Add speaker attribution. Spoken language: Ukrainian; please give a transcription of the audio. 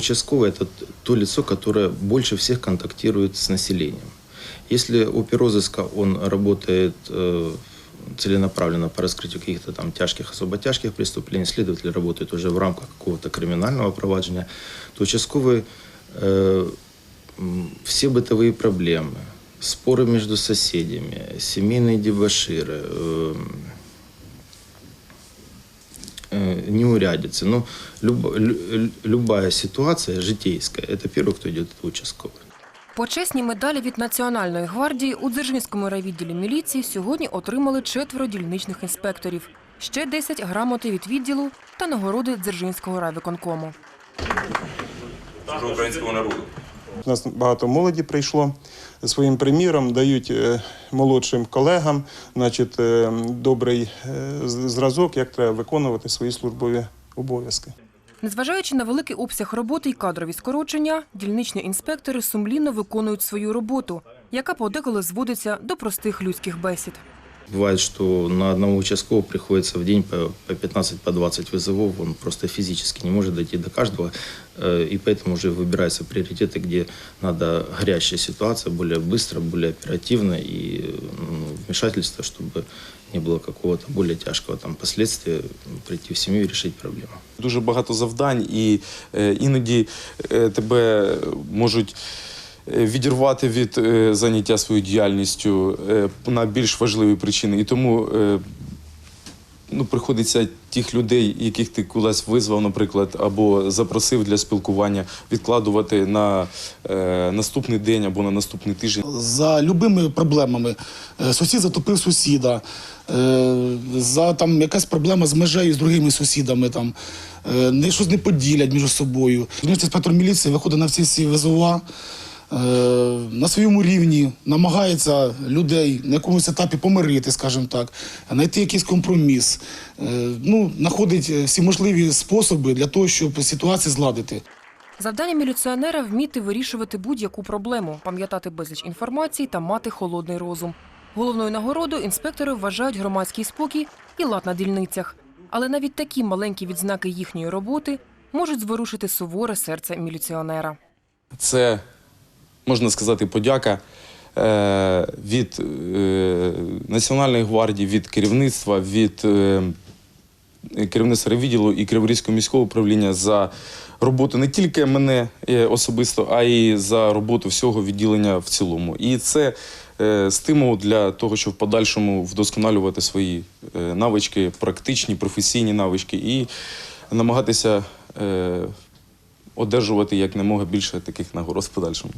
Speaker 1: участковый это т- то лицо, которое больше всех контактирует с населением. Если оперрозыска он работает э, целенаправленно по раскрытию каких-то там тяжких, особо тяжких преступлений, следователь работает уже в рамках какого-то криминального проваджения, то участковый э, м, все бытовые проблемы, споры между соседями, семейные дебоширы, э, неурядицы. Ну, люб- лю- любая ситуация житейская, это первый, кто идет, это участковый.
Speaker 2: Почесні медалі від Національної гвардії у Дзержинському райвідділі міліції сьогодні отримали четверо дільничних інспекторів. Ще 10 грамоти від відділу та нагороди Дзержинського райвиконкому.
Speaker 3: Служу українському народу.
Speaker 4: У нас багато молоді прийшло своїм приміром, дають е, молодшим колегам значить, е, добрий е, зразок, як треба виконувати свої службові обов'язки.
Speaker 2: Незважаючи на великий обсяг роботи і кадрові скорочення, дільничні інспектори сумлінно виконують свою роботу, яка подеколи зводиться до простих людських бесід.
Speaker 1: Бывает, что на одного участкового приходится в день по по 15-20 по 20 вызовов, он просто физически не может дойти до каждого, э, и поэтому уже выбираются приоритеты, где надо горящая ситуация, более быстро, более оперативно и ну, вмешательство, чтобы не было какого-то более тяжкого там последствия, прийти в семью и решить проблему.
Speaker 3: Дуже багато завдань, і е, іноді е, тебе можуть е, відірвати від е, заняття своєю діяльністю е, на більш важливі причини. І тому е, ну, приходиться тих людей, яких ти колись визвав, наприклад, або запросив для спілкування, відкладувати на е, наступний день або на наступний тиждень.
Speaker 5: за любими проблемами. Е, Сусід затопив сусіда, е, за там якась проблема з межею з другими сусідами, там е, не щось не поділять між собою. Інспектор міліції виходить на всі ці визова. Е, На своєму рівні намагається людей на якомусь етапі помирити, скажімо так, знайти якийсь компроміс. Е, Ну, знаходить всі можливі способи для того, щоб ситуацію зладити.
Speaker 2: Завдання міліціонера вміти вирішувати будь-яку проблему, пам'ятати безліч інформації та мати холодний розум. Головною нагородою інспектори вважають громадський спокій і лад на дільницях. Але навіть такі маленькі відзнаки їхньої роботи можуть зворушити суворе серце міліціонера.
Speaker 3: Це, можна сказати, подяка е, від е, Національної гвардії, від керівництва, від е, керівництва відділу і Криворізького міського управління за роботу не тільки мене особисто, а й за роботу всього відділення в цілому. І це стимул для того, щоб в подальшому вдосконалювати свої навички, практичні, професійні навички і намагатися. Одержувати як немога більше таких нагород в подальшому.